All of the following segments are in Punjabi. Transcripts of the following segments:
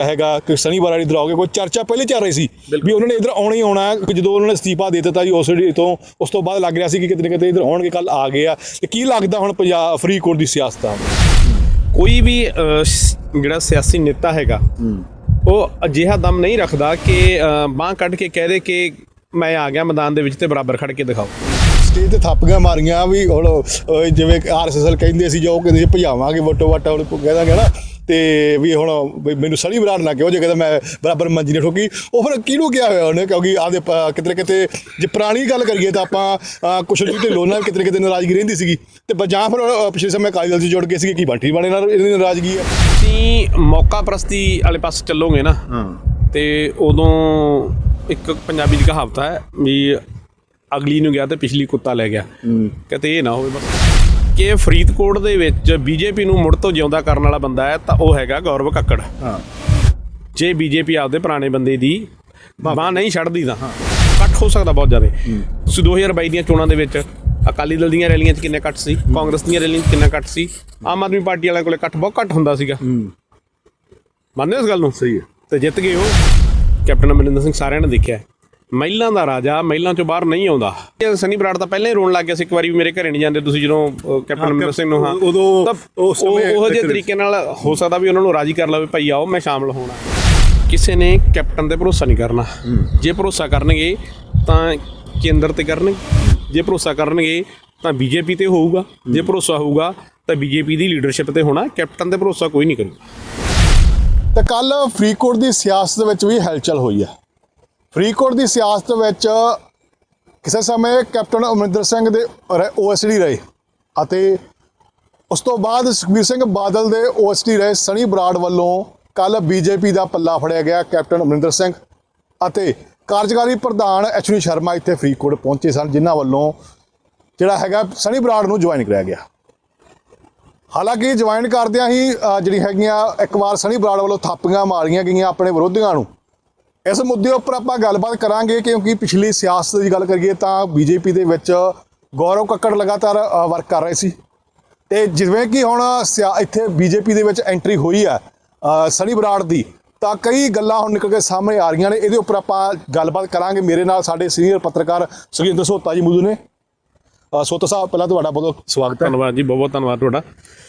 ਹੈਗਾ ਕਿ ਸਨੀ ਬਰਾੜ ਇੱਧਰ ਆਓਗੇ ਕੋਈ ਚਰਚਾ ਪਹਿਲੇ ਚੱਲ ਰਹੀ ਸੀ ਵੀ ਉਹਨਾਂ ਨੇ ਇੱਧਰ ਆਉਣਾ ਹੀ ਆਉਣਾ ਕਿ ਜਦੋਂ ਉਹਨਾਂ ਨੇ ਅਸਤੀਫਾ ਦੇ ਦਿੱਤਾ ਜੀ ਉਸ ਵੇਲੇ ਤੋਂ ਉਸ ਤੋਂ ਬਾਅਦ ਲੱਗ ਰਿਹਾ ਸੀ ਕਿ ਕਿਤੇ ਨਾ ਕਿਤੇ ਇੱਧਰ ਆਉਣਗੇ ਕੱਲ ਆ ਗਏ ਆ। ਤੇ ਕੀ ਲੱਗਦਾ ਹੁਣ ਪੰਜਾਬ ਫਰੀਦਕੋਟ ਦੀ ਸਿਆਸਤ? ਆ ਕੋਈ ਵੀ ਜਿਹੜਾ ਸਿਆਸੀ ਨੇਤਾ ਹੈਗਾ ਉਹ ਅਜਿਹਾ ਦਮ ਨਹੀਂ ਰੱਖਦਾ ਕਿ ਬਾਹ ਕੱਢ ਕੇ ਕਹਿ ਦੇ ਕਿ ਮੈਂ ਆ ਗਿਆ ਮੈਦਾਨ ਦੇ ਵਿੱਚ ਤੇ ਬਰਾਬਰ ਖੜ ਕੇ ਦਿਖਾਓ। ਸਟੇਜ ਤੇ ਥਾਪੀਆਂ ਮਾਰੀਆਂ ਵੀ ਹੁਣ ਜਿਵੇਂ ਆਰਐਸਐਸ ਕਹਿੰਦੇ ਸੀ ਜੋ ਕਹਿੰਦੇ ਭਜਾਵਾਂਗੇ ਵਟੋ ਵਟਾ ਹੁਣ ਕਹਿ ਦਾਂਗੇ ਨਾ ਤੇ ਵੀ ਹੁਣ ਵੀ ਮੈਨੂੰ ਸਣੀ ਬਰਾੜ ਨਾ ਕਿਉਂ ਜੇ ਕਹਿੰਦਾ ਮੈਂ ਬਰਾਬਰ ਮੰਜੀ ਨੇ ਠੋਕੀ। ਉਹ ਫਿਰ ਕਿਹਨੂੰ ਕਿਹਾ ਹੋਇਆ ਉਹਨੇ? ਕਿਉਂਕਿ ਆਦੇ ਕਿਤੇ ਨਾ ਕਿਤੇ ਜੇ ਪੁਰਾਣੀ ਗੱਲ ਕਰੀਏ ਤਾਂ ਆਪਾਂ ਕੁਸ਼ਲ ਜੀ ਢਿੱਲੋਂ ਨਾਲ ਕਿਤੇ ਨਾ ਕਿਤੇ ਨਾਰਾਜ਼ਗੀ ਰਹਿੰਦੀ ਸੀਗੀ। ਤੇ ਜਾਂ ਫਿਰ ਪਿਛਲੇ ਸਮੇਂ ਅਕਾਲੀ ਦਲ 'ਚ ਜੁੜ ਗਏ ਸੀਗੇ ਕੀ ਬੰਟੀ ਬਾਣੇ ਨਾਲ ਇਹਦੀ ਨਾਰਾਜ਼ਗੀ ਹੈ ਤੁਸੀਂ ਮੌਕਾ ਪ੍ਰਸਤੀ ਵਾਲੇ ਪਾਸੇ ਚੱਲੋਗੇ ਨਾ ਤੇ ਉਦੋਂ ਇੱਕ ਪੰਜਾਬੀ ਦੀ ਕਹਾਵਤ ਹੈ ਵੀ ਅਗਲੀ ਨੂੰ ਗਿਆ ਤੇ ਪਿਛਲੀ ਕੁੱਤਾ ਲੈ ਗਿਆ। ਕਿਤੇ ਇਹ ਨਾ ਹੋਵੇ ਬਸ। ਕਿ ਫਰੀਦਕੋਟ ਦੇ ਵਿੱਚ ਬੀਜੇਪੀ ਨੂੰ ਮੁੜ ਤੋਂ ਜਿਉਂਦਾ ਕਰਨ ਵਾਲਾ ਬੰਦਾ ਹੈ ਤਾਂ ਉਹ ਹੈਗਾ ਗੌਰਵ ਕੱਕੜ। ਹਾਂ। ਜੇ ਬੀਜੇਪੀ ਆਪਦੇ ਪੁਰਾਣੇ ਬੰਦੇ ਦੀ ਬਾਹ ਨਹੀਂ ਛੱਡਦੀ ਤਾਂ ਕੱਟ ਹੋ ਸਕਦਾ ਬਹੁਤ ਜ਼ਿਆਦਾ। ਤੁਸੀਂ 2022 ਦੀਆਂ ਚੋਣਾਂ ਦੇ ਵਿੱਚ ਅਕਾਲੀ ਦਲ ਦੀਆਂ ਰੈਲੀਆਂ 'ਚ ਕਿੰਨੇ ਕੱਟ ਸੀ? ਕਾਂਗਰਸ ਦੀਆਂ ਰੈਲੀਆਂ 'ਚ ਕਿੰਨਾ ਕੱਟ ਸੀ? ਆਮ ਆਦਮੀ ਪਾਰਟੀ ਵਾਲਿਆਂ ਕੋਲੇ ਕੱਟ ਬਹੁਤ ਘੱਟ ਹੁੰਦਾ ਸੀਗਾ। ਮੰਨਦੇ ਇਸ ਗੱਲ ਨੂੰ? ਸਹੀ ਹੈ। ਤੇ ਜਿੱਤ ਗਏ ਉਹ ਕੈਪਟਨ ਅਮਰਿੰਦਰ ਸਿੰਘ ਸਾਰਿਆਂ ਨੇ ਦੇਖਿਆ। ਮਹਿਲਾਂ ਦਾ ਰਾਜਾ ਮਹਿਲਾਂ ਚੋਂ ਬਾਹਰ ਨਹੀਂ ਆਉਂਦਾ। ਇਹ ਸਨੀ ਬਰਾੜ ਤਾਂ ਪਹਿਲਾਂ ਹੀ ਰੋਣ ਲੱਗ ਗਿਆ ਸੀ ਇੱਕ ਵਾਰੀ ਵੀ ਮੇਰੇ ਘਰੇ ਨਹੀਂ ਜਾਂਦੇ ਤੁਸੀਂ ਜਦੋਂ ਕੈਪਟਨ ਅਮਰਿੰਦਰ ਸਿੰਘ ਨੂੰ ਹਾਂ। ਉਦੋਂ- ਤਾਂ ਉਸ ਉਹ ਸਮੇਂ ਉਹ ਜਿਹੇ ਤਰੀਕੇ ਨਾਲ ਹੋ ਸਕਦਾ ਵੀ ਉਹਨਾਂ ਨੂੰ ਰਾਜੀ ਕਰ ਲਵੇ ਭਾਈ ਆਓ ਮੈਂ ਸ਼ਾਮਲ ਹੋਣਾ। ਕਿਸੇ ਨੇ ਕੈਪਟਨ ਤੇ ਭਰੋਸਾ ਨਹੀਂ ਕਰਨਾ। ਜੇ ਭਰੋਸਾ ਕਰਨਗੇ ਤਾਂ ਕੇਂਦਰ ਤੇ ਕਰਨਗੇ। ਜੇ ਭਰੋਸਾ ਕਰਨਗੇ ਤਾਂ ਬੀਜੇਪੀ ਤੇ ਹੋਊਗਾ। ਜੇ ਭਰੋਸਾ ਹੋਊਗਾ ਤਾਂ ਬੀਜੇਪੀ ਦੀ ਲੀਡਰਸ਼ਿਪ ਤੇ ਹੋਣਾ। ਕੈਪਟਨ ਤੇ ਭਰੋਸਾ ਕੋਈ ਨਹੀਂ ਕਰੂਗਾ। ਤਾਂ ਕੱਲ ਫਰੀਦਕੋਟ ਦੀ ਸਿਆਸਤ ਦੇ ਵਿੱਚ ਵੀ ਹਲਚਲ ਹੋਈ ਹੈ। ਫਰੀਦਕੋਟ ਦੀ ਸਿਆਸਤ ਵਿੱਚ ਕਿਸੇ ਸਮੇਂ ਕੈਪਟਨ ਅਮਰਿੰਦਰ ਸਿੰਘ ਦੇ ਓਐਸਡੀ ਰਹੇ ਅਤੇ ਉਸ ਤੋਂ ਬਾਅਦ ਸੁਖਬੀਰ ਸਿੰਘ ਬਾਦਲ ਦੇ ਓਐਸਡੀ ਰਹੇ ਸਣੀ ਬਰਾੜ ਵੱਲੋਂ ਕੱਲ ਬੀਜੇਪੀ ਦਾ ਪੱਲਾ ਫੜਿਆ ਗਿਆ ਕੈਪਟਨ ਅਮਰਿੰਦਰ ਸਿੰਘ ਅਤੇ ਕਾਰਜਕਾਰੀ ਪ੍ਰਧਾਨ ਐਚਡੀ ਸ਼ਰਮਾ ਇੱਥੇ ਫਰੀਦਕੋਟ ਪਹੁੰਚੇ ਸਨ, ਜਿਨ੍ਹਾਂ ਵੱਲੋਂ ਜਿਹੜਾ ਹੈਗਾ ਸਣੀ ਬਰਾੜ ਨੂੰ ਜੁਆਇਨ ਕਰਾਇਆ ਗਿਆ। ਹਾਲਾਂਕਿ ਜੁਆਇਨ ਕਰਦਿਆਂ ਹੀ ਜਿਹੜੀ ਹੈਗੀਆਂ ਇੱਕ ਵਾਰ ਸਣੀ ਬਰਾੜ ਵੱਲੋਂ ਥਾਪੀਆਂ ਮਾਰੀਆਂ ਗਈਆਂ ਆਪਣੇ ਵਿਰੋਧੀਆਂ ਨੂੰ ਇਸ ਮੁੱਦੇ ਉੱਪਰ ਆਪਾਂ ਗੱਲਬਾਤ ਕਰਾਂਗੇ ਕਿਉਂਕਿ ਪਿਛਲੀ ਸਿਆਸਤ ਦੀ ਗੱਲ ਕਰੀਏ ਤਾਂ ਬੀਜੇਪੀ ਦੇ ਵਿੱਚ ਗੌਰਵ ਕੱਕੜ ਲਗਾਤਾਰ ਵਰਕ ਕਰ ਰਹੇ ਸੀ। ਤੇ ਜਿਵੇਂ ਕਿ ਹੁਣ ਇੱਥੇ ਬੀਜੇਪੀ ਦੇ ਵਿੱਚ ਐਂਟਰੀ ਹੋਈ ਹੈ ਅ, ਸਣੀ ਬਰਾੜ ਦੀ ਤਾਂ ਕਈ ਗੱਲਾਂ ਹੁਣ ਨਿਕਲ ਕੇ ਸਾਹਮਣੇ ਆ ਰਹੀਆਂ ਨੇ। ਇਹਦੇ ਉੱਪਰ ਆਪਾਂ ਗੱਲਬਾਤ ਕਰਾਂਗੇ। ਮੇਰੇ ਨਾਲ ਸਾਡੇ ਸੀਨੀਅਰ ਪੱਤਰਕਾਰ ਸੁਖਿੰਦਰ ਸੋਤਾ ਜੀ ਮੌਜੂਦ ਨੇ। ਸੋਤਾ ਸਾਹਿਬ ਪਹਿਲਾਂ ਤੁਹਾਡਾ ਬਹੁਤ ਸਵਾਗਤ ਹੈ। ਧੰਨਵਾਦ ਜੀ ਬਹੁਤ ਬਹੁਤ ਧੰਨਵਾਦ ਤੁਹਾਡਾ।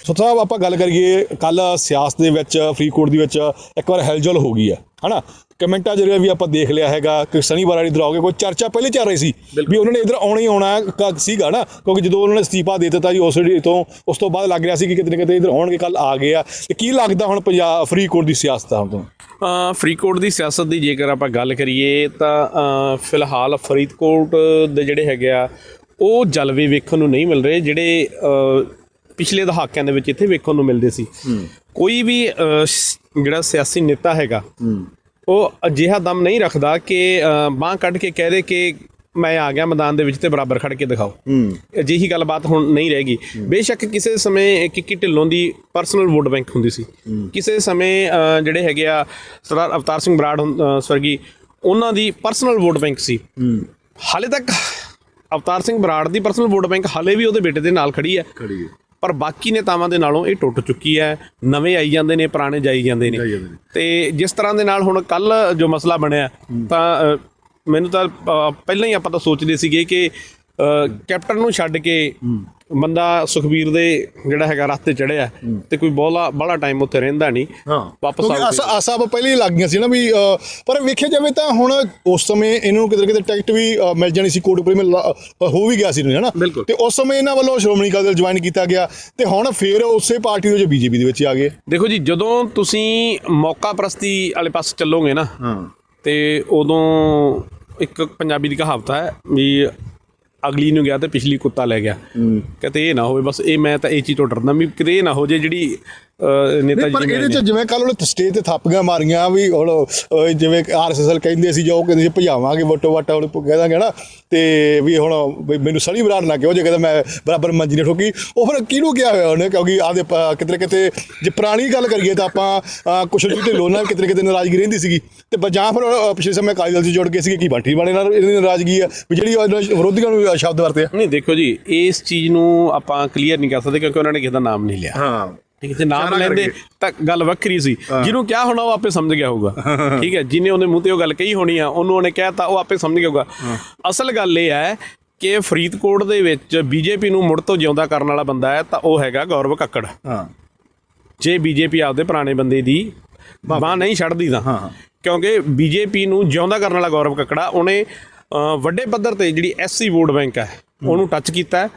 ਸੋ ਸਾਹਿਬ ਆਪਾਂ ਗੱਲ ਕਰੀਏ ਕੱਲ ਸਿਆਸਤ ਦੇ ਵਿੱਚ ਫਰੀਦਕੋਟ ਦੇ ਵਿੱਚ ਇੱਕ ਵਾਰ ਹਿਲਜੁਲ ਹੋ ਗਈ ਹੈ ਹਨਾ? ਕਮੈਂਟਾਂ ਜਿਹੜੇ ਵੀ ਆਪਾਂ ਦੇਖ ਲਿਆ ਹੈਗਾ ਕਿ ਸਨੀ ਬਰਾੜ ਇੱਧਰ ਆਓਗੇ ਕੋਈ ਚਰਚਾ ਪਹਿਲੇ ਚੱਲ ਰਹੀ ਸੀ ਵੀ ਉਹਨਾਂ ਨੇ ਇੱਧਰ ਆਉਣਾ ਹੀ ਆਉਣਾ ਸੀਗਾ ਨਾ ਕਿਉਂਕਿ ਜਦੋਂ ਉਹਨਾਂ ਨੇ ਅਸਤੀਫਾ ਦੇ ਦਿੱਤਾ ਜੀ ਉਸ ਵੇਲੇ ਤੋਂ ਉਸ ਤੋਂ ਬਾਅਦ ਲੱਗ ਰਿਹਾ ਸੀ ਕਿ ਕਿਤੇ ਨਾ ਕਿਤੇ ਇੱਧਰ ਆਉਣਗੇ ਕੱਲ ਆ ਗਏ ਆ। ਤੇ ਕੀ ਲੱਗਦਾ ਹੁਣ ਪੰਜਾਬ ਫਰੀਦਕੋਟ ਦੀ ਸਿਆਸਤ ਆ ਹੁਣ ਤੋਂ? ਅ, ਫਰੀਦਕੋਟ ਦੀ ਸਿਆਸਤ ਦੀ ਜੇਕਰ ਆਪਾਂ ਗੱਲ ਕਰੀਏ ਤਾਂ ਫਿਲਹਾਲ ਫਰੀਦਕੋਟ ਦੇ ਜਿਹੜੇ ਹੈਗੇ ਆ ਉਹ ਜਲਵੇ ਵੇਖਣ ਨੂੰ ਨਹੀਂ ਮਿਲ ਰਹੇ ਜਿਹੜੇ ਪਿਛਲੇ ਦਹਾਕਿਆਂ ਦੇ ਵਿੱਚ ਇੱਥੇ ਵੇਖਣ ਨੂੰ ਮਿਲਦੇ ਸੀ। ਕੋਈ ਵੀ ਜਿਹੜਾ ਸਿਆਸੀ ਨੇਤਾ ਹੈਗਾ ਉਹ ਅਜਿਹਾ ਦਮ ਨਹੀਂ ਰੱਖਦਾ ਕਿ ਬਾਹ ਕੱਢ ਕੇ ਕਹਿ ਦੇ ਕਿ ਮੈਂ ਆ ਗਿਆ ਮੈਦਾਨ ਦੇ ਵਿੱਚ ਤੇ ਬਰਾਬਰ ਖੜ ਕੇ ਦਿਖਾਓ। ਅਜਿਹੀ ਗੱਲਬਾਤ ਹੁਣ ਨਹੀਂ ਰਹੇਗੀ ਬੇਸ਼ੱਕ ਕਿਸੇ ਸਮੇਂ ਕਿੱਕੀ ਢਿੱਲੋਂ ਦੀ ਪਰਸਨਲ ਵੋਟ ਬੈਂਕ ਹੁੰਦੀ ਸੀ। ਕਿਸੇ ਸਮੇਂ ਜਿਹੜੇ ਹੈਗੇ ਆ ਸਰਦਾਰ ਅਵਤਾਰ ਸਿੰਘ ਬਰਾੜ ਹੁੰ- ਸਵਰਗੀ ਉਹਨਾਂ ਦੀ ਪਰਸਨਲ ਵੋਟ ਬੈਂਕ ਸੀ। ਹਾਲੇ ਤੱਕ ਅਵਤਾਰ ਸਿੰਘ ਬਰਾੜ ਦੀ ਪਰਸਨਲ ਵੋਟ ਬੈਂਕ ਹਾਲੇ ਵੀ ਉਹਦੇ ਬੇਟੇ ਦੇ ਨਾਲ ਖੜੀ ਹੈ। ਖੜੀ ਪਰ ਬਾਕੀ ਨੇਤਾਵਾਂ ਦੇ ਨਾਲੋਂ ਇਹ ਟੁੱਟ ਚੁੱਕੀ ਹੈ। ਨਵੇਂ ਆਈ ਜਾਂਦੇ ਨੇ ਪੁਰਾਣੇ ਜਾਈ ਜਾਂਦੇ ਨੇ। ਤੇ ਜਿਸ ਤਰ੍ਹਾਂ ਦੇ ਨਾਲ ਹੁਣ ਕੱਲ ਜੋ ਮਸਲਾ ਬਣਿਆ ਤਾਂ ਮੈਨੂੰ ਤਾਂ ਪਹਿਲਾਂ ਹੀ ਆਪਾਂ ਤਾਂ ਸੋਚਦੇ ਸੀਗੇ ਕਿ ਕੈਪਟਨ ਨੂੰ ਛੱਡ ਕੇ ਬੰਦਾ ਸੁਖਬੀਰ ਦੇ ਜਿਹੜਾ ਹੈਗਾ ਰਸਤੇ ਚੜਿਆ ਤੇ ਕੋਈ ਬੋਲਾ ਬੜਾ ਟਾਈਮ ਉੱਥੇ ਰਹਿੰਦਾ ਨਹੀਂ। ਵਾਪਸ ਆਊ ਆਸਾ ਆਸਾ ਪਹਿਲੇ ਲੱਗ ਗਈਆਂ ਸੀ ਨਾ ਵੀ ਪਰ ਵੇਖਿਆ ਜਾਵੇ ਤਾਂ ਹੁਣ ਉਸ ਸਮੇਂ ਇਹਨੂੰ ਕਿਤੇ ਨਾ ਕਿਤੇ ਟਿਕਟ ਵੀ ਮਿਲ ਜਾਣੀ ਸੀ ਕੋਟਪੁਰੀ ਮਿਲ ਹੋ ਵੀ ਗਿਆ ਸੀ ਬਿਲਕੁਲ। ਤੇ ਉਸ ਸਮੇਂ ਇਹਨਾਂ ਵੱਲੋਂ ਸ਼੍ਰੋਮਣੀ ਅਕਾਲੀ ਦਲ ਜੁਆਇਨ ਕੀਤਾ ਗਿਆ ਤੇ ਹੁਣ ਫੇਰ ਉਸੇ ਪਾਰਟੀ ਦੇ ਜੋ ਬੀਜੇਪੀ ਦੇ ਵਿੱਚ ਆ ਗਏ। ਦੇਖੋ ਜੀ ਜਦੋਂ ਤੁਸੀਂ ਮੌਕਾ ਪ੍ਰਸਤੀ ਵਾਲੇ ਪਾਸੇ ਚੱਲੋਗੇ ਨਾ ਤੇ ਉਦੋਂ ਇੱਕ ਪੰਜਾਬੀ ਦੀ ਕਹਾਵਤ ਹੈ ਵੀ ਅਗਲੀ ਨੂੰ ਗਿਆ ਤੇ ਪਿਛਲੀ ਕੁੱਤਾ ਲੈ ਗਿਆ। ਕਿਤੇ ਇਹ ਨਾ ਹੋਵੇ ਬਸ ਇਹ ਮੈਂ ਤਾਂ ਇਹ ਚੀਜ਼ ਤੋਂ ਡਰਦਾ ਵੀ ਕਿਤੇ ਇਹ ਨਾ ਹੋ ਜੇ ਜਿਹੜੀ ਨੇਤਾ ਪਰ ਜੀ ਇਹਦੇ ਚ ਜਿਵੇਂ ਕੱਲ ਉਹਨੇ ਸਟੇਜ ਤੇ ਥਾਪੀਆਂ ਮਾਰੀਆਂ ਵੀ ਹੁਣ ਜਿਵੇਂ ਆਰਐਸਐਸ ਕਹਿੰਦੇ ਸੀ ਜੋ ਕਹਿੰਦੇ ਸੀ ਭਜਾਵਾਂਗੇ ਵਟੋ ਵਟਾ ਹੁਣ ਕਹਿ ਦਾਂਗੇ ਨਾ ਤੇ ਵੀ ਹੁਣ ਮੈਨੂੰ ਸਣੀ ਬਰਾੜ ਨਾ ਕਿਉਂ ਜੇ ਕਹਿੰਦਾ ਮੈਂ ਬਰਾਬਰ ਮੰਜੀ ਨੇ ਠੋਕੀ। ਉਹ ਫਿਰ ਕਿਹਨੂੰ ਕਿਹਾ ਹੋਇਆ ਉਹਨੇ? ਕਿਉਂਕਿ ਆਦੇ ਕਿਤੇ ਨਾ ਕਿਤੇ ਜੇ ਪੁਰਾਣੀ ਗੱਲ ਕਰੀਏ ਤਾਂ ਆਪਾਂ ਕੁਸ਼ਲ ਜੀ ਢਿੱਲੋਂ ਨਾਲ ਕਿਤੇ ਨਾ ਕਿਤੇ ਨਾਰਾਜ਼ਗੀ ਰਹਿੰਦੀ ਸੀਗੀ। ਤੇ ਜਾਂ ਫਿਰ ਪਿਛਲੇ ਸਮੇਂ ਅਕਾਲੀ ਦਲ 'ਚ ਜੁੜ ਗਏ ਸੀਗੇ ਕੀ ਬੰਟੀ ਬਾਣੇ ਨਾਲ ਇਹਦੀ ਨਾਰਾਜ਼ਗੀ ਆ ਵੀ ਜਿਹੜੀ ਉਹਨਾਂ ਵਿਰੋਧੀਆਂ ਨੂੰ ਸ਼ਬਦ ਵਰਤੇ ਆ। ਨਹੀਂ ਦੇਖੋ ਜੀ ਇਸ ਚੀਜ਼ ਨੂੰ ਆਪਾਂ ਕਲੀਅਰ ਨਹੀਂ ਕਰ ਸਕਦੇ ਕਿਉਂਕਿ ਉਹਨਾਂ ਨੇ ਕਿਸੇ ਦਾ ਨਾਮ ਨਹੀਂ ਲਿਆ। ਹਾਂ। ਠੀਕ ਹੈ ਜੇ ਨਾਮ ਲੈਂਦੇ। ਤਾਂ ਗੱਲ ਵੱਖਰੀ ਸੀ। ਜਿਹਨੂੰ ਕਿਹਾ ਹੋਣਾ ਉਹ ਆਪੇ ਸਮਝ ਗਿਆ ਹੋਊਗਾ। ਠੀਕ ਹੈ ਜਿਹਨੇ ਉਹਦੇ ਮੂੰਹ ਤੇ ਉਹ ਗੱਲ ਕਹੀ ਹੋਣੀ ਆ ਉਹਨੂੰ ਉਹਨੇ ਕਿਹਾ ਤਾਂ ਉਹ ਆਪੇ ਸਮਝ ਗਿਆ ਹੋਊਗਾ। ਅਸਲ ਗੱਲ ਇਹ ਹੈ ਕਿ ਫਰੀਦਕੋਟ ਦੇ ਵਿੱਚ ਬੀਜੇਪੀ ਨੂੰ ਮੁੜ ਤੋਂ ਜਿਉਂਦਾ ਕਰਨ ਵਾਲਾ ਬੰਦਾ ਹੈ ਤਾਂ ਉਹ ਹੈਗਾ ਗੌਰਵ ਕੱਕੜ। ਹਾਂ। ਜੇ ਬੀਜੇਪੀ ਆਪਦੇ ਪੁਰਾਣੇ ਬੰਦੇ ਦੀ ਬਾਹ ਨਹੀਂ ਛੱਡਦੀ ਤਾਂ। ਹਾਂ। ਕਿਉਂਕਿ ਬੀਜੇਪੀ ਨੂੰ ਜਿਉਂਦਾ ਕਰਨ ਵਾਲਾ ਗੌਰਵ ਕੱਕੜਾ ਉਹਨੇ ਵੱਡੇ ਪੱਧਰ ਤੇ ਜਿਹੜੀ ਐਸਸੀ ਵੋਟ ਬੈਂਕ ਹੈ ਉਹਨੂੰ ਟੱਚ ਕੀਤਾ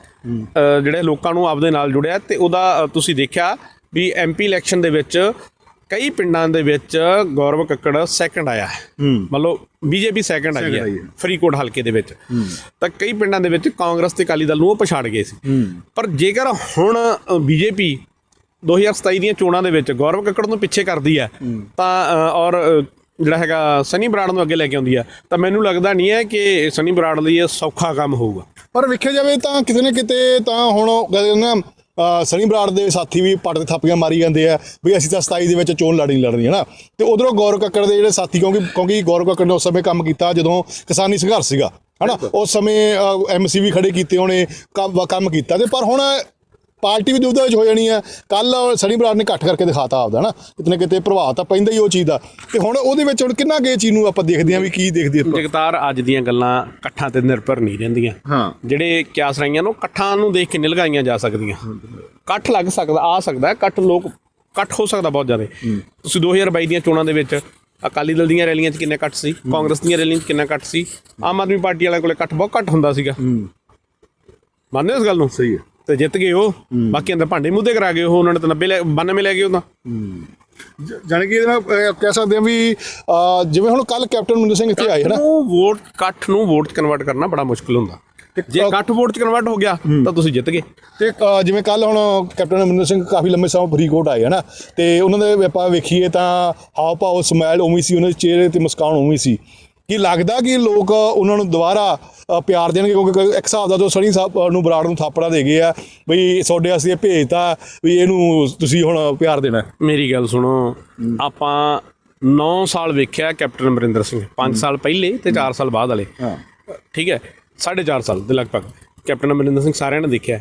ਜਿਹੜੇ ਲੋਕਾਂ ਨੂੰ ਆਪਦੇ ਨਾਲ ਜੁੜਿਆ ਤੇ ਉਹਦਾ ਤੁਸੀਂ ਦੇਖਿਆ ਵੀ ਐਮਪੀ ਇਲੈਕਸ਼ਨ ਦੇ ਵਿੱਚ ਕਈ ਪਿੰਡਾਂ ਦੇ ਵਿੱਚ ਗੌਰਵ ਕੱਕੜ ਸੈਕੰਡ ਆਇਆ ਹੈ। ਮਤਲਬ ਬੀਜੇਪੀ ਸੈਕੰਡ ਆਈ ਹੈ ਆਈ ਹੈ। ਫਰੀਦਕੋਟ ਹਲਕੇ ਦੇ ਵਿੱਚ। ਤਾਂ ਕਈ ਪਿੰਡਾਂ ਦੇ ਵਿੱਚ ਕਾਂਗਰਸ ਤੇ ਅਕਾਲੀ ਦਲ ਨੂੰ ਉਹ ਪਛਾੜ ਗਏ ਸੀ। ਪਰ ਜੇਕਰ ਹੁਣ ਬੀਜੇਪੀ 2027 ਦੀਆਂ ਚੋਣਾਂ ਦੇ ਵਿੱਚ ਗੌਰਵ ਕੱਕੜ ਨੂੰ ਪਿੱਛੇ ਕਰਦੀ ਹੈ ਤਾਂ ਔਰ ਜਿਹੜਾ ਹੈਗਾ ਸਨੀ ਬਰਾੜ ਨੂੰ ਅੱਗੇ ਲੈ ਕੇ ਆਉਂਦੀ ਹੈ ਤਾਂ ਮੈਨੂੰ ਲੱਗਦਾ ਨਹੀਂ ਹੈ ਕਿ ਸਨੀ ਬਰਾੜ ਲਈ ਇਹ ਸੌਖਾ ਕੰਮ ਹੋਊਗਾ। ਪਰ ਵੇਖਿਆ ਜਾਵੇ ਤਾਂ ਕਿਤੇ ਨਾ ਕਿਤੇ ਤਾਂ ਹੁਣ ਕਹਿੰਦੇ ਨਾ ਸਨੀ ਬਰਾੜ ਦੇ ਸਾਥੀ ਵੀ ਪੱਟ ਤੇ ਥਾਪੀਆਂ ਮਾਰੀ ਜਾਂਦੇ ਆ ਵੀ ਅਸੀਂ ਤਾਂ 27 ਦੇ ਵਿੱਚ ਚੋਣ ਲੜਨੀ ਲੜਨੀ ਹੈ ਨਾ ਤੇ ਉਧਰੋਂ ਗੌਰਵ ਕੱਕੜ ਦੇ ਜਿਹੜੇ ਸਾਥੀ ਕਿਉਂਕਿ ਕਿਉਂਕਿ ਗੌਰਵ ਕੱਕੜ ਨੇ ਉਸ ਸਮੇਂ ਕੰਮ ਕੀਤਾ ਜਦੋਂ ਕਿਸਾਨੀ ਸੰਘਰਸ਼ ਸੀਗਾ ਹਨਾ? ਉਸ ਸਮੇਂ ਐਮਸੀ ਵੀ ਖੜੇ ਕੀਤੇ ਉਹਨੇ ਕੰਮ ਕੀਤਾ ਤੇ ਪਰ ਹੁਣ ਪਾਰਟੀ ਵੀ ਦੁਬਦਾ ਵਿੱਚ ਹੋ ਜਾਣੀ ਆ। ਕੱਲ ਸਨੀ ਬਰਾੜ ਨੇ ਘੱਟ ਕਰਕੇ ਦਿਖਾਤਾ ਆਪਦਾ ਨਾ ਕਿਤੇ ਪ੍ਰਭਾਵ ਤਾਂ ਪੈਂਦਾ ਹੀ ਉਹ ਚੀਜ਼ ਦਾ। ਤੇ ਹੁਣ ਉਹਦੇ ਵਿੱਚ ਹੁਣ ਕਿੰਨਾ ਕੁ ਚੀਜ਼ ਨੂੰ ਆਪਾਂ ਦੇਖਦੇ ਹਾਂ ਵੀ ਕੀ ਦੇਖਦੇ ਆਪਾਂ? ਜਗਤਾਰ ਅੱਜ ਦੀਆਂ ਗੱਲਾਂ ਇਕੱਠਾਂ ਤੇ ਨਿਰਭਰ ਨਹੀਂ ਰਹਿੰਦੀਆਂ। ਹਾਂ। ਜਿਹੜੇ ਕਿਆਸ ਰਹੀਆਂ ਨੂੰ ਇਕੱਠਾਂ ਨੂੰ ਦੇਖ ਕੇ ਲਗਾਈਆਂ ਜਾ ਸਕਦੀਆਂ। ਇਕੱਠ ਲੱਗ ਸਕਦਾ ਆ ਸਕਦਾ ਹੈ, ਇਕੱਠ ਲੋਕ ਇਕੱਠ ਹੋ ਸਕਦਾ ਬਹੁਤ ਜ਼ਿਆਦਾ। ਤੁਸੀਂ 2022 ਦੀਆਂ ਚੋਣਾਂ ਦੇ ਵਿੱਚ ਅਕਾਲੀ ਦਲ ਦੀਆਂ ਰੈਲੀਆਂ 'ਚ ਕਿੰਨੇ ਇਕੱਠ ਸੀ? ਕਾਂਗਰਸ ਦੀਆਂ ਰੈਲੀਆਂ 'ਚ ਕਿੰਨਾ ਇਕੱਠ ਸੀ? ਆਮ ਆਦਮੀ ਪਾਰਟੀ ਵਾਲਿਆਂ ਕੋਲੇ ਇਕੱਠ ਬਹੁਤ ਘੱਟ ਹੁੰਦਾ ਸੀਗਾ। ਮੰਨਦੇ ਹੋ ਇਸ ਗੱਲ ਨੂੰ? ਸਹੀ ਹੈ। ਤੇ ਜਿੱਤ ਗਏ ਉਹ। ਬਾਕੀਆਂ ਦੇ ਭਾਂਡੇ ਮੁੱਦੇ ਕਰਾ ਗਏ ਉਹ ਉਹਨਾਂ ਨੇ ਤਾਂ 90 ਲੈ 92 ਲੈ ਗਏ ਉਹ ਤਾਂ। ਜਾਣੀ ਕਿ ਅਹ, ਕਹਿ ਸਕਦੇ ਹਾਂ ਵੀ ਜਿਵੇਂ ਹੁਣ ਕੱਲ ਕੈਪਟਨ ਮਨਿੰਦਰ ਸਿੰਘ ਇੱਥੇ ਆਏ ਹਨਾ ਉਹ ਵੋਟ ਇਕੱਠ ਨੂੰ ਵੋਟ ਕਨਵਰਟ ਕਰਨਾ ਬੜਾ ਮੁਸ਼ਕਲ ਹੁੰਦਾ। ਜੇ ਇਕੱਠ ਵੋਟ 'ਚ ਕਨਵਰਟ ਹੋ ਗਿਆ ਤਾਂ ਤੁਸੀਂ ਜਿੱਤ ਗਏ। ਤੇ ਜਿਵੇਂ ਕੱਲ ਹੁਣ ਕੈਪਟਨ ਅਮਰਿੰਦਰ ਸਿੰਘ ਕਾਫੀ ਲੰਮੇ ਸਮੇਂ ਫਰੀਦਕੋਟ ਆਏ ਹਨਾ ਤੇ ਉਹਨਾਂ ਦੇ ਆਪਾਂ ਵੇਖੀਏ ਤਾਂ ਹਾਵ ਭਾਵ ਸਮੈਲ ਉਮੀ ਸੀ ਉਹਨਾਂ ਦੇ ਚਿਹਰੇ ਤੇ ਮੁਸਕਾਨ ਉਮੀ ਸੀ। ਕੀ ਲੱਗਦਾ ਕਿ ਲੋਕ ਉਹਨਾਂ ਨੂੰ ਦੁਬਾਰਾ ਪਿਆਰ ਦੇਣਗੇ ਕਿਉਂਕਿ ਇੱਕ ਹਿਸਾਬ ਦਾ ਜੋ ਸਣੀ ਸਾਹਿਬ ਨੂੰ ਬਰਾੜ ਨੂੰ ਥਾਪੜਾ ਦੇ ਗਏ ਆ ਵੀ ਤੁਹਾਡੇ ਅਸੀਂ ਇਹ ਭੇਜਤਾ ਵੀ ਇਹਨੂੰ ਤੁਸੀਂ ਹੁਣ ਪਿਆਰ ਦੇਣਾ। ਮੇਰੀ ਗੱਲ ਸੁਣੋ ਆਪਾਂ 9 ਸਾਲ ਵੇਖਿਆ ਕੈਪਟਨ ਅਮਰਿੰਦਰ ਸਿੰਘ। 5 ਸਾਲ ਪਹਿਲੇ ਤੇ 4 ਸਾਲ ਬਾਅਦ ਵਾਲੇ। ਠੀਕ ਹੈ 4.5 ਸਾਲ ਦੇ ਲਗਭਗ। ਕੈਪਟਨ ਅਮਰਿੰਦਰ ਸਿੰਘ ਸਾਰਿਆਂ ਨੇ ਦੇਖਿਆ।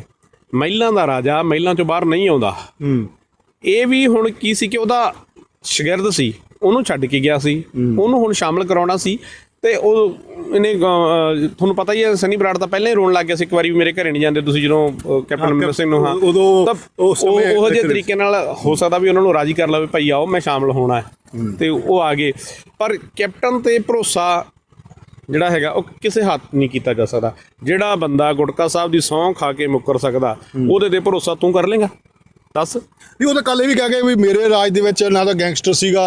ਮਹਿਲਾਂ ਦਾ ਰਾਜਾ ਮਹਿਲਾਂ ਚੋਂ ਬਾਹਰ ਨਹੀਂ ਆਉਂਦਾ। ਇਹ ਵੀ ਹੁਣ ਕੀ ਸੀ ਕਿ ਉਹਦਾ ਸ਼ਾਗਿਰਦ ਸੀ। ਉਹਨੂੰ ਛੱਡ ਕੇ ਗਿਆ ਸੀ। ਉਹਨੂੰ ਹੁਣ ਸ਼ਾਮਲ ਕਰਾਉਣਾ ਸੀ ਤੇ ਉਹ ਇਹਨੇ ਤੁਹਾਨੂੰ ਪਤਾ ਹੀ ਹੈ ਸਨੀ ਬਰਾੜ ਤਾਂ ਪਹਿਲਾਂ ਹੀ ਰੋਣ ਲੱਗ ਗਿਆ ਸੀ ਇੱਕ ਵਾਰੀ ਵੀ ਮੇਰੇ ਘਰੇ ਨਹੀਂ ਜਾਂਦੇ ਤੁਸੀਂ ਜਦੋਂ ਕੈਪਟਨ ਅਮਰਿੰਦਰ ਸਿੰਘ ਨੂੰ ਹਾਂ। ਉਦੋਂ- ਉਸ ਉਹ ਸਮੇਂ ਉਹ ਜਿਹੇ ਦੇਖਦੇ ਤਰੀਕੇ ਨਾਲ ਹੋ ਸਕਦਾ ਵੀ ਉਹਨਾਂ ਨੂੰ ਰਾਜੀ ਕਰ ਲਵੇ ਭਾਈ ਆਓ ਮੈਂ ਸ਼ਾਮਲ ਹੋਣਾ ਹੈ। ਤੇ ਉਹ ਆ ਗਏ। ਪਰ ਕੈਪਟਨ ਤੇ ਭਰੋਸਾ ਜਿਹੜਾ ਹੈਗਾ ਉਹ ਕਿਸੇ ਹੱਥ ਨਹੀਂ ਕੀਤਾ ਜਾ ਸਕਦਾ। ਜਿਹੜਾ ਬੰਦਾ ਗੁਟਕਾ ਸਾਹਿਬ ਦੀ ਸਹੁੰ ਖਾ ਕੇ ਮੁੱਕਰ ਸਕਦਾ ਉਹਦੇ ਤੇ ਭਰੋਸਾ ਤੂੰ ਕਰ ਲੇਗਾ? ਦੱਸ। ਨਹੀਂ ਉਹ ਤਾਂ ਕੱਲ ਇਹ ਵੀ ਕਹਿ ਗਏ ਵੀ ਮੇਰੇ ਰਾਜ ਦੇ ਵਿੱਚ ਨਾ ਤਾਂ ਗੈਂਗਸਟਰ ਸੀਗਾ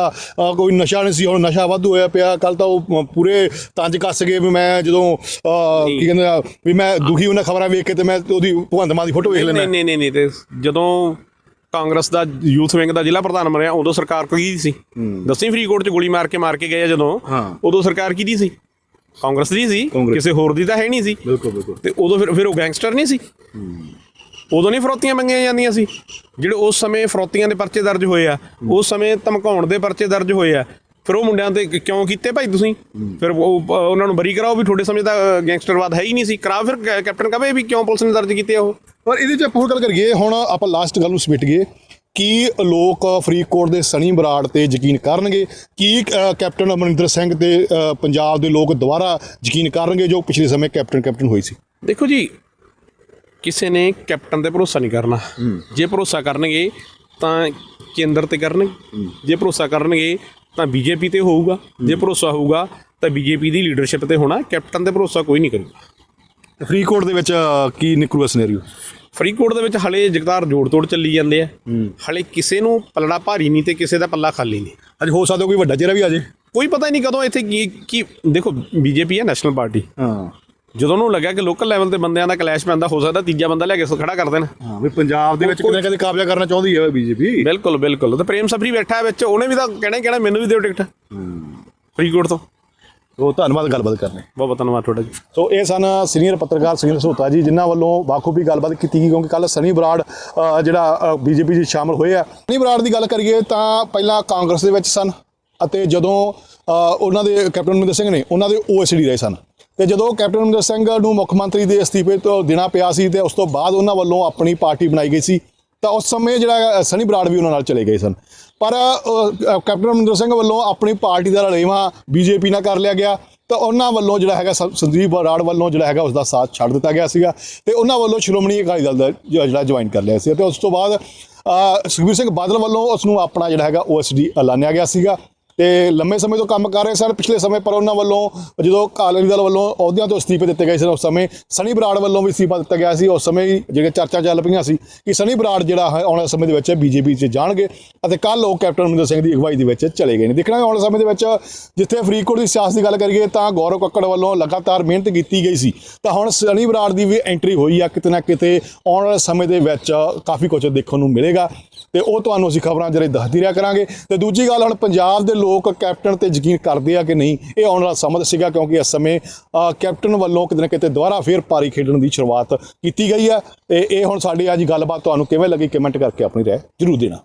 ਕੋਈ ਨਸ਼ਾ ਨਹੀਂ ਸੀ ਹੁਣ ਨਸ਼ਾ ਵਾਧੂ ਹੋਇਆ ਪਿਆ। ਕੱਲ ਤਾਂ ਉਹ ਪੂਰੇ ਤੰਜ ਕੱਸ ਗਏ ਵੀ ਮੈਂ ਜਦੋਂ ਕੀ ਕਹਿੰਦੇ ਆ ਵੀ ਮੈਂ ਦੁਖੀ ਉਹਨਾਂ ਖਬਰਾਂ ਵੇਖ ਕੇ ਤੇ ਮੈਂ ਉਹਦੀ ਭਗਵੰਤ ਮਾਨ ਦੀ ਫੋਟੋ ਵੇਖ ਲੈਣਾ ਨਹੀਂ ਨਹੀਂ ਨਹੀਂ ਤੇ ਜਦੋਂ ਕਾਂਗਰਸ ਦਾ ਯੂਥ ਵਿੰਗ ਦਾ ਜ਼ਿਲ੍ਹਾ ਪ੍ਰਧਾਨ ਬਣਿਆ ਉਦੋਂ ਸਰਕਾਰ ਕੋਈ ਸੀ। ਦੱਸੀ ਫਰੀਦਕੋਟ 'ਚ ਗੋਲੀ ਮਾਰ ਕੇ ਮਾਰ ਕੇ ਗਏ ਜਦੋਂ। ਉਦੋਂ ਸਰਕਾਰ ਕਿਹਦੀ ਸੀ? ਕਾਂਗਰਸ ਦੀ ਸੀ। ਕਿਸੇ ਹੋਰ ਦੀ ਤਾਂ ਹੈ ਨਹੀਂ ਸੀ। ਬਿਲਕੁਲ ਬਿਲਕੁਲ। ਤੇ ਉਦੋਂ ਫਿਰ ਫਿਰ ਉਹ ਗੈਂਗਸਟਰ ਨਹੀਂ ਸੀ। ਉਦੋਂ ਨਹੀਂ ਫਰੋਤੀਆਂ ਮੰਗੀਆਂ ਜਾਂਦੀਆਂ ਸੀ। ਜਿਹੜੇ ਉਸ ਸਮੇਂ ਫਰੋਤੀਆਂ ਦੇ ਪਰਚੇ ਦਰਜ ਹੋਏ ਆ ਉਸ ਸਮੇਂ ਧਮਕਾਉਣ ਦੇ ਪਰਚੇ ਦਰਜ ਹੋਏ ਆ। ਫਿਰ ਉਹ ਮੁੰਡਿਆਂ ਤੇ ਕਿਉਂ ਕੀਤੇ ਭਾਈ ਤੁਸੀਂ? ਫਿਰ ਉਹ ਉਹਨਾਂ ਨੂੰ ਬਰੀ ਕਰਾਓ ਵੀ ਤੁਹਾਡੇ ਸਮੇਂ ਦਾ ਗੈਂਗਸਟਰਵਾਦ ਹੈ ਹੀ ਨਹੀਂ ਸੀ। ਕਰਾਓ ਫਿਰ ਕੈਪਟਨ ਕਹਵੇ ਵੀ ਕਿਉਂ ਪੁਲਿਸ ਨੇ ਦਰਜ ਕੀਤੇ ਉਹ? ਪਰ ਇਹਦੇ 'ਚ ਆਪਾਂ ਹੋਰ ਗੱਲ ਕਰੀਏ ਹੁਣ ਆਪਾਂ ਲਾਸਟ ਗੱਲ ਨੂੰ ਸਮਿਟ ਗਏ ਕੀ ਲੋਕ ਫਰੀਦਕੋਟ ਦੇ ਸਣੀ ਬਰਾੜ ਤੇ ਯਕੀਨ ਕਰਨਗੇ ਕੀ ਕੈਪਟਨ ਅਮਰਿੰਦਰ ਸਿੰਘ ਤੇ ਪੰਜਾਬ ਦੇ ਲੋਕ ਦੁਬਾਰਾ ਯਕੀਨ ਕਰਨਗੇ ਜੋ ਪਿਛਲੇ ਸਮੇਂ ਕੈਪਟਨ ਕੈਪਟਨ ਹੋਈ ਸੀ। ਦੇਖੋ ਜੀ ਕਿਸੇ ਨੇ ਕੈਪਟਨ ਤੇ ਭਰੋਸਾ ਨਹੀਂ ਕਰਨਾ। ਜੇ ਭਰੋਸਾ ਕਰਨਗੇ ਤਾਂ ਕੇਂਦਰ ਤੇ ਕਰਨਗੇ। ਜੇ ਭਰੋਸਾ ਕਰਨਗੇ ਤਾਂ ਬੀਜੇਪੀ ਤੇ ਹੋਊਗਾ। ਜੇ ਭਰੋਸਾ ਹੋਊਗਾ ਤਾਂ ਬੀਜੇਪੀ ਦੀ ਲੀਡਰਸ਼ਿਪ ਤੇ ਹੋਣਾ। ਕੈਪਟਨ ਤੇ ਭਰੋਸਾ ਕੋਈ ਨਹੀਂ ਕਰੂਗਾ। ਫਰੀਦਕੋਟ ਦੇ ਵਿੱਚ ਕੀ ਨਿਕਲੂਗਾ ਸਿਨੈਰੀਓ ਫਰੀਦਕੋਟ ਦੇ ਵਿੱਚ ਹਲੇ ਜਗਤਾਰ ਜੋੜ ਤੋੜ ਚੱਲੀ ਜਾਂਦੇ ਆ। ਹਲੇ ਕਿਸੇ ਨੂੰ ਪਲੜਾ ਭਾਰੀ ਨਹੀਂ ਤੇ ਕਿਸੇ ਦਾ ਪੱਲਾ ਖਾਲੀ ਨਹੀਂ। ਅੱਜ ਹੋ ਸਕਦਾ ਕੋਈ ਵੱਡਾ ਚਿਹਰਾ ਵੀ ਆ ਜੇ। ਕੋਈ ਪਤਾ ਹੀ ਨਹੀਂ ਕਦੋਂ ਇੱਥੇ ਕੀ ਕੀ ਦੇਖੋ ਬੀਜੇਪੀ ਹੈ ਨੈਸ਼ਨਲ ਪਾਰਟੀ। ਹਾਂ। ਜਦੋਂ ਉਹਨੂੰ ਲੱਗਿਆ ਕਿ ਲੋਕਲ ਲੈਵਲ ਤੇ ਬੰਦਿਆਂ ਦਾ ਕਲੈਸ਼ ਪੈਂਦਾ ਹੋ ਸਕਦਾ ਤੀਜਾ ਬੰਦਾ ਲੈ ਕੇ ਖੜਾ ਕਰ ਦੇਣ। ਹਾਂ ਵੀ ਪੰਜਾਬ ਦੇ ਵਿੱਚ ਕਿਤੇ ਨਾ ਕਿਤੇ ਕਾਬਜ਼ਾ ਕਰਨਾ ਚਾਹੁੰਦੀ ਹੈ ਬੀਜੇਪੀ? ਬਿਲਕੁਲ ਬਿਲਕੁਲ। ਤੇ ਪ੍ਰੇਮ ਸਫਰੀ ਬੈਠਾ ਵਿੱਚ ਉਹਨੇ ਵੀ ਤਾਂ ਕਹਿਣਾ ਕਹਿਣਾ ਮੈਨੂੰ ਵੀ ਦਿਓ ਟਿਕਟ। ਫਰੀਦਕੋਟ ਤੋਂ। ਸੋ ਧੰਨਵਾਦ ਗੱਲਬਾਤ ਕਰਨੇ। ਬਹੁਤ ਬਹੁਤ ਧੰਨਵਾਦ ਤੁਹਾਡਾ ਜੀ। ਸੋ ਇਹ ਸਨ ਸੀਨੀਅਰ ਪੱਤਰਕਾਰ ਸੁਨੀਲ ਸੋਤਾ ਜੀ ਜਿਨ੍ਹਾਂ ਵੱਲੋਂ ਬਾਖੂਬੀ ਗੱਲਬਾਤ ਕੀਤੀ ਗਈ ਕਿਉਂਕਿ ਕੱਲ ਸਨੀ ਬਰਾੜ ਜਿਹੜਾ ਬੀਜੇਪੀ 'ਚ ਸ਼ਾਮਲ ਹੋਏ ਆ। ਸਨੀ ਬਰਾੜ ਦੀ ਗੱਲ ਕਰੀਏ ਤਾਂ ਪਹਿਲਾਂ ਕਾਂਗਰਸ ਦੇ ਵਿੱਚ ਸਨ ਅਤੇ ਜਦੋਂ ਉਹਨਾਂ ਦੇ ਕੈਪਟਨ ਅਮਰਿੰਦਰ ਸਿੰਘ ਨੇ ਉਹਨਾਂ ਦੇ ਓਐਸਡੀ ਰਹੇ ਸਨ। ਤੇ ਜਦੋਂ ਕੈਪਟਨ ਅਮਰਿੰਦਰ ਸਿੰਘ ਨੂੰ ਮੁੱਖ ਮੰਤਰੀ ਦੇ ਅਸਤੀਫੇ ਤੋਂ ਦੇਣਾ ਪਿਆ ਸੀ ਤੇ ਉਸ ਤੋਂ ਬਾਅਦ ਉਹਨਾਂ ਵੱਲੋਂ ਆਪਣੀ ਪਾਰਟੀ ਬਣਾਈ ਗਈ ਸੀ, ਤਾਂ ਉਸ ਸਮੇਂ ਜਿਹੜਾ ਸਨੀ ਬਰਾੜ ਵੀ ਉਹਨਾਂ ਨਾਲ ਚਲੇ ਗਏ ਸਨ। ਪਰ ਕੈਪਟਨ ਅਮਰਿੰਦਰ ਸਿੰਘ ਵੱਲੋਂ ਆਪਣੀ ਪਾਰਟੀ ਦਾ ਰਲੇਵਾਂ ਬੀਜੇਪੀ ਨਾਲ ਕਰ ਲਿਆ ਗਿਆ, ਤਾਂ ਉਹਨਾਂ ਵੱਲੋਂ ਜਿਹੜਾ ਹੈਗਾ ਸ- ਸੰਦੀਪ ਬਰਾੜ ਵੱਲੋਂ ਜਿਹੜਾ ਹੈਗਾ ਉਸ ਦਾ ਸਾਥ ਛੱਡ ਦਿੱਤਾ ਗਿਆ ਸੀਗਾ ਤੇ ਉਹਨਾਂ ਵੱਲੋਂ ਸ਼੍ਰੋਮਣੀ ਅਕਾਲੀ ਦਲ ਦਾ ਜਿਹੜਾ ਜੁਆਇਨ ਕਰ ਲਿਆ ਸੀ ਤੇ ਉਸ ਤੋਂ ਬਾਅਦ ਸੁਖਬੀਰ ਸਿੰਘ ਬਾਦਲ ਵੱਲੋਂ ਉਸ ਨੂੰ ਆਪਣਾ ਜਿਹੜਾ ਹੈਗਾ ਓਐਸਡੀ ਐਲਾਨਿਆ ਗਿਆ ਸੀਗਾ। ਤੇ ਲੰਮੇ ਸਮੇਂ ਤੋਂ ਕੰਮ ਕਰ ਰਹੇ ਸਨ, ਪਿਛਲੇ ਸਮੇਂ ਪਰ ਉਹਨਾਂ ਵੱਲੋਂ ਜਦੋਂ ਅਕਾਲੀ ਦਲ ਵੱਲੋਂ ਅਹੁਦਿਆਂ ਤੋਂ ਅਸਤੀਫੇ ਦਿੱਤੇ ਗਏ ਸਨ ਉਸ ਸਮੇਂ ਸਨੀ ਬਰਾੜ ਵੱਲੋਂ ਵੀ ਅਸਤੀਫਾ ਦਿੱਤਾ ਗਿਆ ਸੀ। ਉਸ ਸਮੇਂ ਹੀ ਜਿਹੜੇ ਚਰਚਾ ਚੱਲ ਪਈਆਂ ਸੀ ਕਿ ਸਨੀ ਬਰਾੜ ਜਿਹੜਾ ਹੈ, ਆਉਣ ਵਾਲੇ ਸਮੇਂ ਦੇ ਵਿੱਚ ਬੀਜੇਪੀ 'ਚ ਜਾਣਗੇ ਅਤੇ ਕੱਲ ਉਹ ਕੈਪਟਨ ਅਮਰਿੰਦਰ ਸਿੰਘ ਦੀ ਅਗਵਾਈ ਦੇ ਵਿੱਚ ਚਲੇ ਗਏ ਨੇ। ਦੇਖਣਾ ਆਉਣ ਵਾਲੇ ਸਮੇਂ ਦੇ ਵਿੱਚ ਜਿੱਥੇ ਫਰੀਦਕੋਟ ਦੀ ਸਿਆਸਤ ਦੀ ਗੱਲ ਕਰੀਏ ਤਾਂ ਗੌਰਵ ਕੱਕੜ ਵੱਲੋਂ ਲਗਾਤਾਰ ਮਿਹਨਤ ਕੀਤੀ ਗਈ ਸੀ। ਤਾਂ ਹੁਣ ਸਨੀ ਬਰਾੜ ਦੀ ਵੀ ਐਂਟਰੀ ਹੋਈ ਆ, ਕਿਤੇ ਨਾ ਕਿਤੇ ਆਉਣ ਵਾਲੇ ਸਮੇਂ ਦੇ ਵਿੱਚ ਕਾਫੀ ਕੁਝ ਦੇਖਣ ਨੂੰ ਮਿਲੇਗਾ। ਤੇ ਉਹ ਤੁਹਾਨੂੰ ਅਸੀਂ ਖਬਰਾਂ ਜਿਹੜੇ ਦੱਸਦੀ ਰਿਹਾ ਕਰਾਂਗੇ। ਤੇ ਦੂਜੀ ਗੱਲ, ਹੁਣ ਪੰਜਾਬ ਦੇ ਲੋਕ ਕੈਪਟਨ ਤੇ ਯਕੀਨ ਕਰਦੇ ਆ ਕਿ ਨਹੀਂ? ਇਹ ਆਉਣ ਵਾਲਾ ਸਮਾਂ ਸੀਗਾ ਕਿਉਂਕਿ ਇਸ ਸਮੇਂ ਕੈਪਟਨ ਵੱਲੋਂ ਕਿਤੇ ਨਾ ਕਿਤੇ ਦੁਬਾਰਾ ਫੇਰ ਪਾਰੀ ਖੇਡਣ ਦੀ ਸ਼ੁਰੂਆਤ ਕੀਤੀ ਗਈ ਹੈ। ਤੇ ਇਹ ਹੁਣ ਸਾਡੀ ਅੱਜ ਗੱਲਬਾਤ ਤੁਹਾਨੂੰ ਕਿਵੇਂ ਲੱਗੀ ਕਮੈਂਟ ਕਰਕੇ ਆਪਣੀ ਰਾਏ ਜਰੂਰ ਦੇਣਾ।